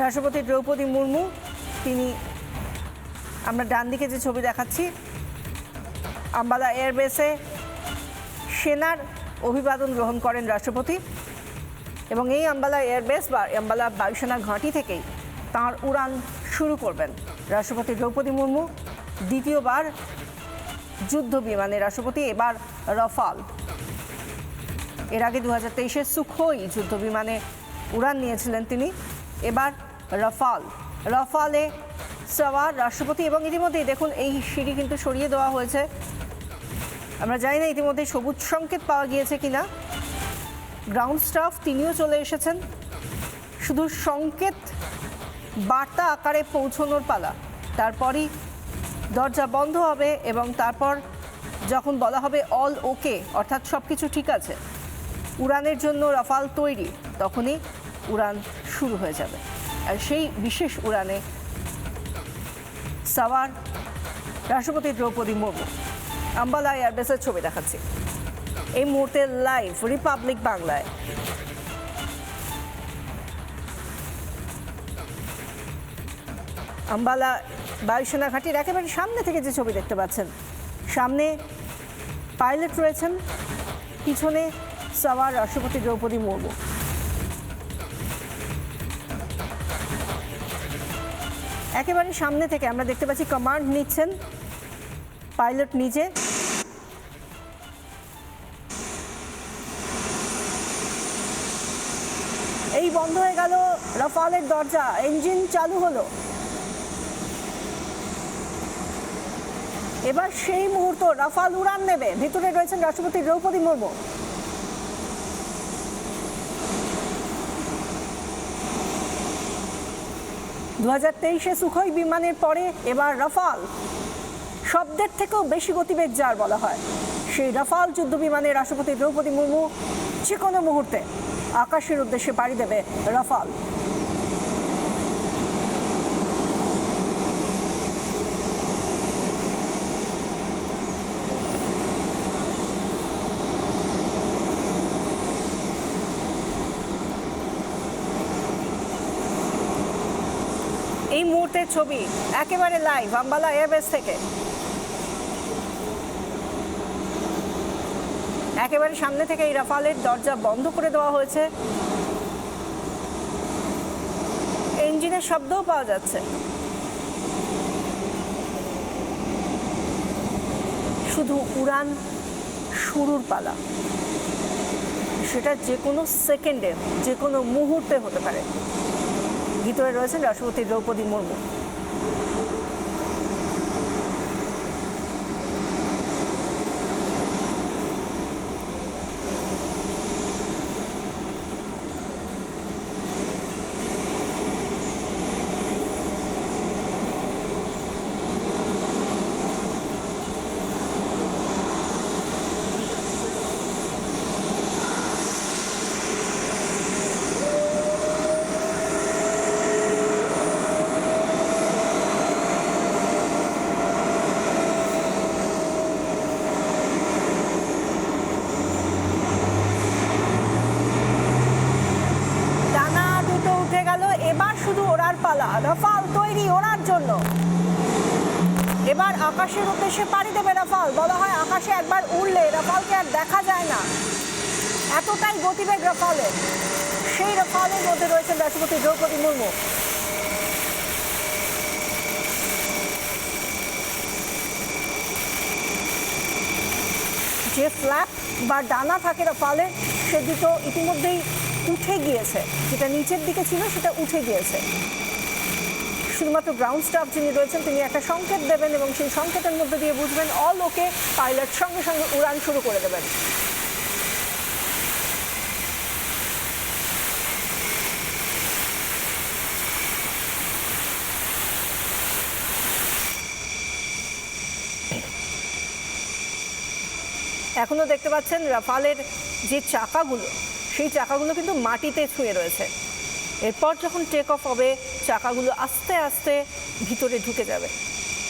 রাষ্ট্রপতি দ্রৌপদী মুর্মু, তিনি আমরা ডান দিকে যে ছবি দেখাচ্ছি, আম্বালা এয়ারবেসে সেনার অভিবাদন গ্রহণ করেন রাষ্ট্রপতি। এবং এই আম্বালা এয়ারবেস বা আম্বালা বায়ুসেনা ঘাঁটি থেকেই তাঁর উড়ান শুরু করবেন রাষ্ট্রপতি দ্রৌপদী মুর্মু, দ্বিতীয়বার যুদ্ধ বিমানে রাষ্ট্রপতি, এবার রফাল। এর আগে দু হাজার তেইশে সুখোই যুদ্ধ বিমানে উড়ান নিয়েছিলেন তিনি। এবার রাফাল। রফালে সওয়ার, রাষ্ট্রপতি, এবং ইতিমধ্যেই দেখুন এই সিঁড়ি কিন্তু সরিয়ে দেওয়া হয়েছে। আমরা জানি না ইতিমধ্যে সবুজ সংকেত পাওয়া গিয়েছে কিনা। গ্রাউন্ড স্টাফ তিনিও চলে এসেছেন। শুধু সংকেত বার্তা আকারে পৌঁছানোর পালা। তারপরই দরজা বন্ধ হবে এবং তারপর যখন বলা হবে অল ওকে, অর্থাৎ সব কিছু ঠিক আছে, উড়ানের জন্য রাফাল তৈরি, তখনই উড়ান শুরু হয়ে যাবে। আর সেই বিশেষ উড়ানে সাওয়ার রাষ্ট্রপতি দ্রৌপদী মুর্মু, আম্বালা এয়ারবেসের ছবি দেখাচ্ছি। এই মুহূর্তে লাইভ রিপাবলিক বাংলায়। আম্বালা বায়ুসেনা ঘাটির একেবারে সামনে থেকে যে ছবি দেখতে পাচ্ছেন, সামনে পাইলট রয়েছেন, পিছনে সাওয়ার রাষ্ট্রপতি দ্রৌপদী মুর্মু। একেবারে সামনে থেকে আমরা দেখতে পাচ্ছি কমান্ড নিচ্ছেন। পাইলট নিজে। এই বন্ধ হয়ে গেল রাফালের দরজা ইঞ্জিন চালু হলো। এবার সেই মুহূর্ত রাফাল উড়ান নেবে। ভিতরে রয়েছেন রাষ্ট্রপতি দ্রৌপদী মুর্মু। দু হাজার তেইশে সুখই বিমানের পরে এবার রাফাল। শব্দের থেকেও বেশি গতিবেগ যার বলা হয়। সেই রাফাল যুদ্ধ বিমানে রাষ্ট্রপতি দ্রৌপদী মুর্মু যে কোনো মুহূর্তে আকাশের উদ্দেশ্যে পাড়ি দেবে রাফাল। এই মুহূর্তের ছবি একেবারে লাইভ আম্বালা এয়ারবেস থেকে। একেবারে সামনে থেকে এই রাফালের দরজা বন্ধ করে দেওয়া হয়েছে। ইঞ্জিনের শব্দও পাওয়া যাচ্ছে। শুধু উড়ান শুরুর পালা। সেটা যে কোনো সেকেন্ডে যে কোনো মুহূর্তে হতে পারে। ভিতরে রয়েছেন রাষ্ট্রপতি দ্রৌপদী মুর্মু ডানা দুটো উঠে গেল এবার শুধু ওড়ার পালা রাফাল তৈরি ওনার জন্য। এবার আকাশের উদ্দেশ্যে পাড়ি দেবে রাফাল। বলা হয় আকাশে একবার উড়লে রাফালকে আর দেখা যায় না। এতটাই গতিবেগ রাফালের। সেই রাফালের মধ্যে রয়েছেন রাষ্ট্রপতি দ্রৌপদী মুর্মু। যে ফ্ল্যাপ বা ডানা থাকে রাফালের, সে দুটো ইতিমধ্যেই উঠে গিয়েছে। যেটা নিচের দিকে ছিল, সেটা উঠে গিয়েছে। শুধুমাত্র গ্রাউন্ড স্টাফ যিনি রয়েছেন, তিনি একটা সংকেত দেবেন এবং সেই সংকেতের মধ্যে দিয়ে বুঝবেন অল ওকে পাইলট সঙ্গে সঙ্গে উড়ান শুরু করে দেবেন। এখনও দেখতে পাচ্ছেন রাফালের যে চাকাগুলো, সেই চাকাগুলো কিন্তু মাটিতে ছুঁয়ে রয়েছে। এরপর যখন টেক অফ হবে চাকাগুলো আস্তে আস্তে ভিতরে ঢুকে যাবে।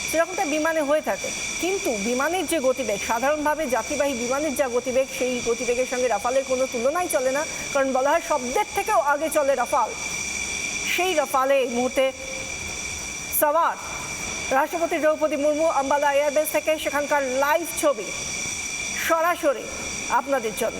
সেরকমটা বিমানে হয়ে থাকে। কিন্তু বিমানের যে গতিবেগ, সাধারণভাবে যাত্রীবাহী বিমানের যা গতিবেগ, সেই গতিবেগের সঙ্গে রাফালের কোনো তুলনাই চলে না, কারণ বলা হয় শব্দের থেকেও আগে চলে রাফাল। সেই রফালে এই মুহূর্তে সওয়ার রাষ্ট্রপতি দ্রৌপদী মুর্মু, আম্বালা এয়ারবেস থেকে সেখানকার লাইভ ছবি সরাসরি আপনাদের জন্য।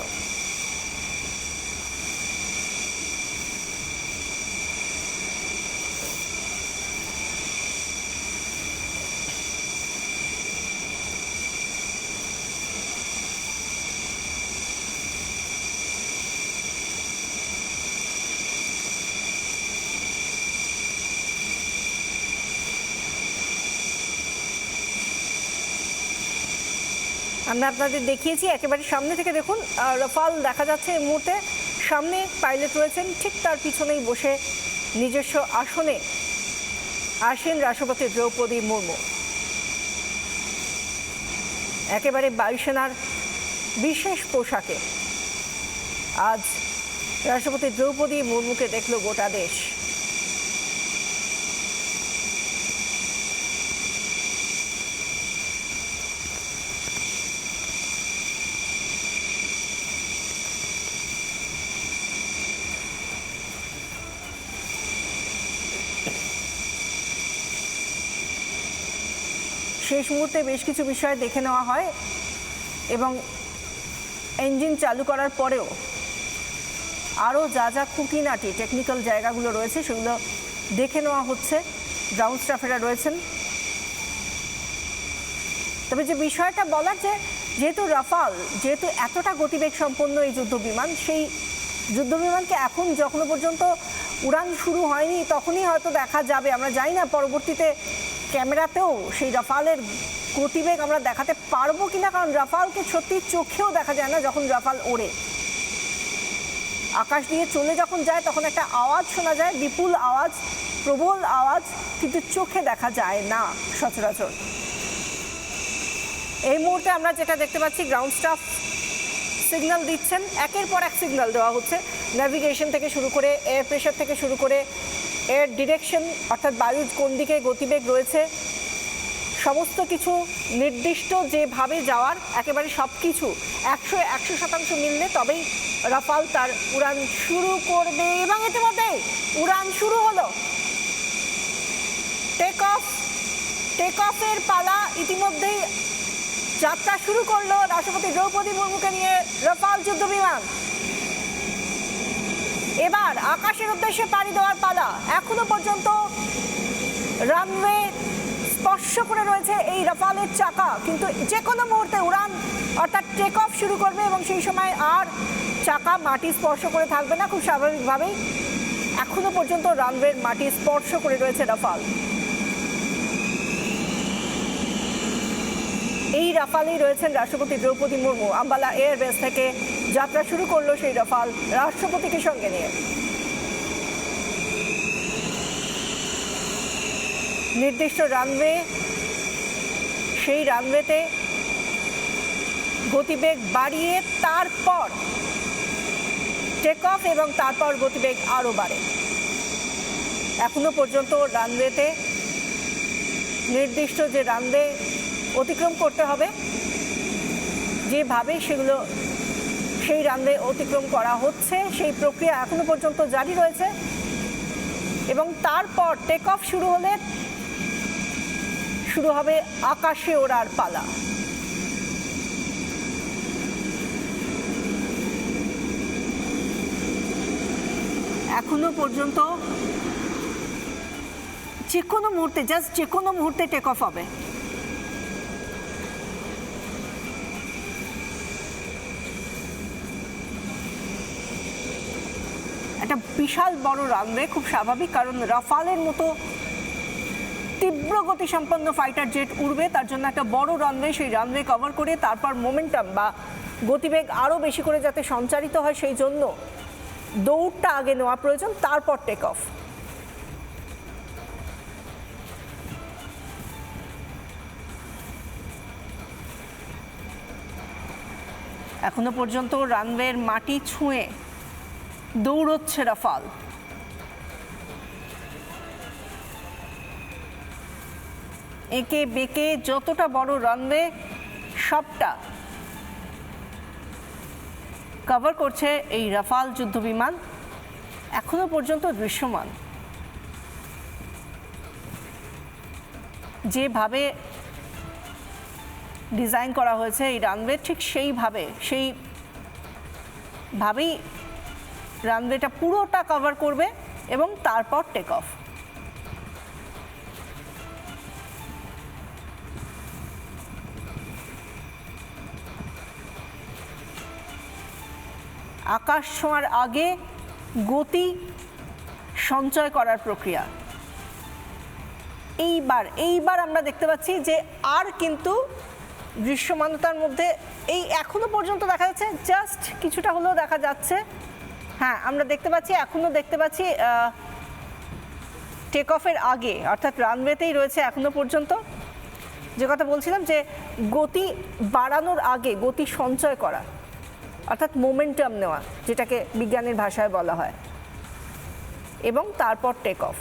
আমরা আপনাদের দেখিয়েছি, একেবারে সামনে থেকে দেখুন রফাল দেখা যাচ্ছে এই মুহূর্তে। সামনে পাইলট রয়েছেন, ঠিক তার পিছনেই বসে নিজস্ব আসনে আসেন রাষ্ট্রপতি দ্রৌপদী মুর্মু। একেবারে বায়ুসেনার বিশেষ পোশাকে আজ রাষ্ট্রপতি দ্রৌপদী মুর্মুকে দেখল গোটা দেশ। শেষ মুহূর্তে বেশ কিছু বিষয় দেখে নেওয়া হয় এবং ইঞ্জিন চালু করার পরেও আরও যা যা খুঁটিনাটি টেকনিক্যাল জায়গাগুলো রয়েছে সেগুলো দেখে নেওয়া হচ্ছে। গ্রাউন্ড স্টাফেরা রয়েছেন। তবে যে বিষয়টা বলার যে যেহেতু রাফাল, যেহেতু এতটা গতিবেগ সম্পন্ন এই যুদ্ধ বিমান, সেই যুদ্ধ বিমানকে এখন যখন পর্যন্ত উড়ান শুরু হয়নি, তখনই হয়তো দেখা যাবে। আমরা জানি না, পরবর্তীতে ক্যামেরাতেও সেই রাফালের গতিবেগ আমরা দেখাতে পারব কিনা, কারণ রাফালকে সত্যি চোখেও দেখা যায় না যখন রাফাল ওড়ে। আকাশ দিয়ে চলে যখন যায়, তখন একটা আওয়াজ শোনা যায়, বিপুল আওয়াজ, প্রবল আওয়াজ, কিন্তু চোখে দেখা যায় না সচরাচর। এই মুহূর্তে আমরা যেটা দেখতে পাচ্ছি গ্রাউন্ড স্টাফ সিগন্যাল দিচ্ছেন। একের পর এক সিগন্যাল দেওয়া হচ্ছে। ন্যাভিগেশন থেকে শুরু করে এয়ার প্রেশার থেকে শুরু করে এয়ার ডিরেকশন, অর্থাৎ বায়ুর কোন দিকে গতিবেগ রয়েছে, সমস্ত কিছু নির্দিষ্ট যেভাবে যাওয়ার, একেবারে সব কিছু একশো একশো শতাংশ মিললে তবেই রাফাল তার উড়ান শুরু করবে। এবং ইতিমধ্যে উড়ান শুরু হলো। টেক অফ টেক অফের পালা, ইতিমধ্যেই যাত্রা শুরু করল রাষ্ট্রপতি দ্রৌপদী মুর্মুকে নিয়ে রাফাল যুদ্ধ বিমান এবার আকাশের উদ্দেশ্যে পাড়ি দেওয়ার পালা। এখনও পর্যন্ত রানওয়ে স্পর্শ করে রয়েছে এই রাফালের চাকা। কিন্তু যে কোনো মুহূর্তে উড়ান অর্থাৎ টেক অফ শুরু করবে এবং সেই সময় আর চাকা মাটি স্পর্শ করে থাকবে না। খুব স্বাভাবিকভাবেই এখনও পর্যন্ত রানওয়ের মাটি স্পর্শ করে রয়েছে রাফাল। এই রাফালেই রয়েছেন রাষ্ট্রপতি দ্রৌপদী মুর্মু। আম্বালা এয়ারবেস থেকে যাত্রা শুরু করল সেই রাফাল রাষ্ট্রপতিকে সঙ্গে নিয়ে। নির্দিষ্ট রানওয়ে সেই রানওয়েতে গতিবেগ বাড়িয়ে তারপর টেক অফ এবং তারপর গতিবেগ আরও বাড়ে। এখনও পর্যন্ত রানওয়েতে নির্দিষ্ট যে রানওয়ে অতিক্রম করতে হবে, যেভাবে সেগুলো সেই রানওয়ে অতিক্রম করা হচ্ছে। সেই প্রক্রিয়া এখনও পর্যন্ত জারি রয়েছে। এবং তারপর টেক অফ শুরু হলে শুরু হবে আকাশে ওড়ার পালা। এখনও পর্যন্ত যে কোনো মুহূর্তে জাস্ট যে কোনো মুহূর্তে টেক অফ হবে। একটা বিশাল বড় রানওয়ে খুব স্বাভাবিক, কারণ রাফালের মতো তীব্র গতি সম্পন্ন ফাইটার জেট উড়বে, তার জন্য একটা বড় রানওয়ে সেই রানওয়ে কভার করে তারপর মোমেন্টাম বা গতিবেগ আরও বেশি করে যাতে সঞ্চারিত হয়, সেই জন্য দৌড়টা আগে নেওয়া প্রয়োজন, তারপর টেক অফ এখনও পর্যন্ত রানওয়ের মাটি ছুঁয়ে দৌড়চ্ছে রাফাল। এঁকে বেঁকে যতটা বড় রানওয়ে, সবটা কভার করছে এই রাফাল যুদ্ধবিমান এখনও পর্যন্ত দৃশ্যমান। যেভাবে ডিজাইন করা হয়েছে এই রানওয়ে, ঠিক সেইভাবে, সেই ভাবেই রানওয়েটা পুরোটা কভার করবে এবং তারপর টেক অফ আকাশ ছোঁয়ার আগে গতি সঞ্চয় করার প্রক্রিয়া। এইবার এইবার আমরা দেখতে পাচ্ছি যে আর কিন্তু দৃশ্যমানতার মধ্যে এই এখনও পর্যন্ত দেখা যাচ্ছে জাস্ট কিছুটা হলেও দেখা যাচ্ছে হ্যাঁ আমরা দেখতে পাচ্ছি, এখনও দেখতে পাচ্ছি টেক অফের আগে, অর্থাৎ রানওয়েতেই রয়েছে এখনও পর্যন্ত। যে কথা বলছিলাম যে গতি বাড়ানোর আগে, গতি সঞ্চয় করা, অর্থাৎ মোমেন্টাম নেওয়া, যেটাকে বিজ্ঞানের ভাষায় বলা হয়, এবং তারপর টেক অফ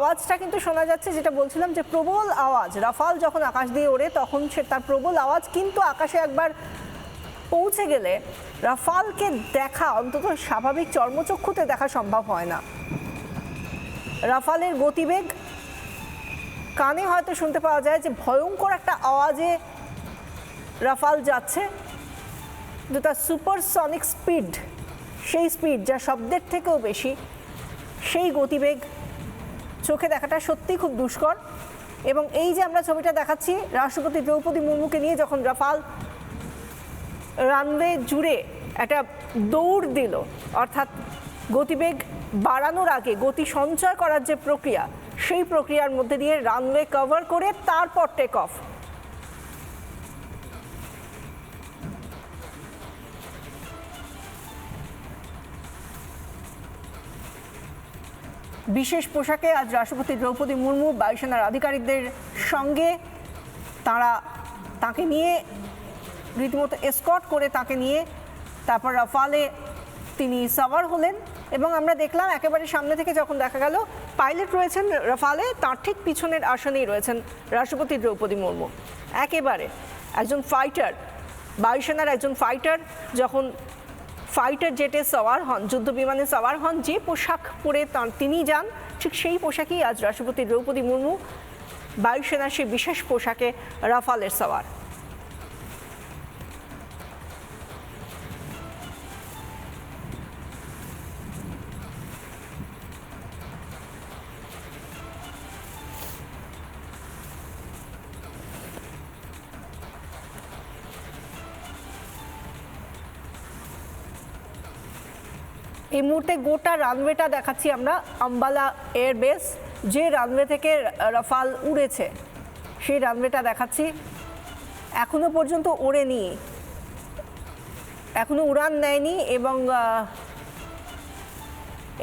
আওয়াজটা কিন্তু শোনা যাচ্ছে, যেটা বলছিলাম যে প্রবল আওয়াজ। রাফাল যখন আকাশ দিয়ে ওড়ে, তখন সে তার প্রবল আওয়াজ কিন্তু আকাশে একবার পৌঁছে গেলে রাফালকে দেখা অন্তত স্বাভাবিক চর্মচক্ষুতে দেখা সম্ভব হয় না। রাফালের গতিবেগ কানে হয়তো শুনতে পাওয়া যায় যে ভয়ঙ্কর একটা আওয়াজে রাফাল যাচ্ছে। কিন্তু তার সুপারসনিক স্পিড সেই স্পিড যা শব্দের থেকেও বেশি, সেই গতিবেগ চোখে দেখাটা সত্যি খুব দুষ্কর। এবং এই যে আমরা ছবিটা দেখাচ্ছি, রাষ্ট্রপতি দ্রৌপদী মুর্মুকে নিয়ে যখন রাফাল রানওয়ে জুড়ে একটা দৌড় দিল, অর্থাৎ গতিবেগ বাড়ানোর আগে, গতি সঞ্চয় করার যে প্রক্রিয়া, সেই প্রক্রিয়ার মধ্যে দিয়ে রানওয়ে কভার করে তারপর টেক অফ বিশেষ পোশাকে আজ রাষ্ট্রপতি দ্রৌপদী মুর্মু বায়ুসেনার আধিকারিকদের সঙ্গে তারা তাকে নিয়ে রীতিমতো এসকট করে তাকে নিয়ে তারপর রাফালে তিনি সাওয়ার হলেন এবং আমরা দেখলাম একেবারে সামনে থেকে যখন দেখা গেল, পাইলট রয়েছেন রাফালে, তার ঠিক পিছনের আসনেই রয়েছেন রাষ্ট্রপতি দ্রৌপদী মুর্মু। একেবারে একজন ফাইটার বায়ুসেনার একজন ফাইটার যখন ফাইটার জেটে সওয়ার হন, যুদ্ধ বিমানে সওয়ার হন, যে পোশাক পরে তার তিনি যান, ঠিক সেই পোশাকেই আজ রাষ্ট্রপতি দ্রৌপদী মুর্মু বায়ুসেনার সেই বিশেষ পোশাকে রাফালের সওয়ার। এই মুহূর্তে গোটা রানওয়েটা দেখাচ্ছি আমরা, আম্বালা এয়ারবেস যে রানওয়ে থেকে রাফাল উড়েছে, সেই রানওয়েটা দেখাচ্ছি। এখনও পর্যন্ত ওড়েনি, এখনও উড়ান নেয়নি এবং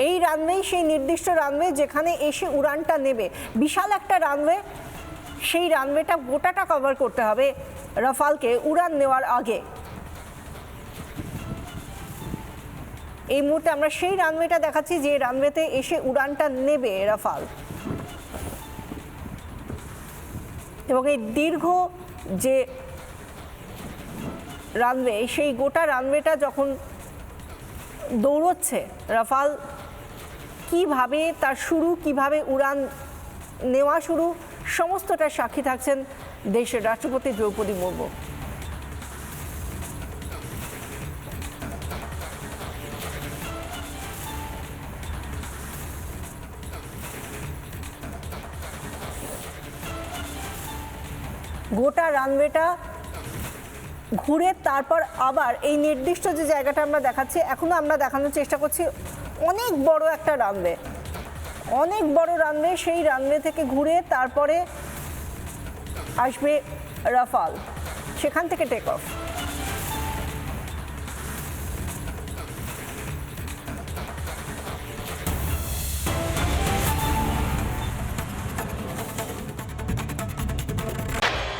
এই রানওয়ে সেই নির্দিষ্ট রানওয়ে যেখানে এসে উড়ানটা নেবে, বিশাল একটা রানওয়ে সেই রানওয়েটা গোটাটা কভার করতে হবে রাফালকে উড়ান নেওয়ার আগে। এই মুহূর্তে আমরা সেই রানওয়েটা দেখাচ্ছি যে রানওয়েতে এসে উড়ানটা নেবে রাফাল। এবং এই দীর্ঘ যে রানওয়ে সেই গোটা রানওয়েটা যখন দৌড়চ্ছে, রাফাল কীভাবে তার শুরু, কীভাবে উড়ান নেওয়া শুরু, সমস্তটা সাক্ষী থাকছেন দেশের রাষ্ট্রপতি দ্রৌপদী মুর্মু। রানওয়েটা ঘুরে তারপর আবার এই নির্দিষ্ট যে জায়গাটা আমরা দেখাচ্ছি, এখনও আমরা দেখানোর চেষ্টা করছি অনেক বড় একটা রানওয়ে। অনেক বড় রানওয়ে, সেই রানওয়ে থেকে ঘুরে তারপরে আসবে রাফাল। সেখান থেকে টেক অফ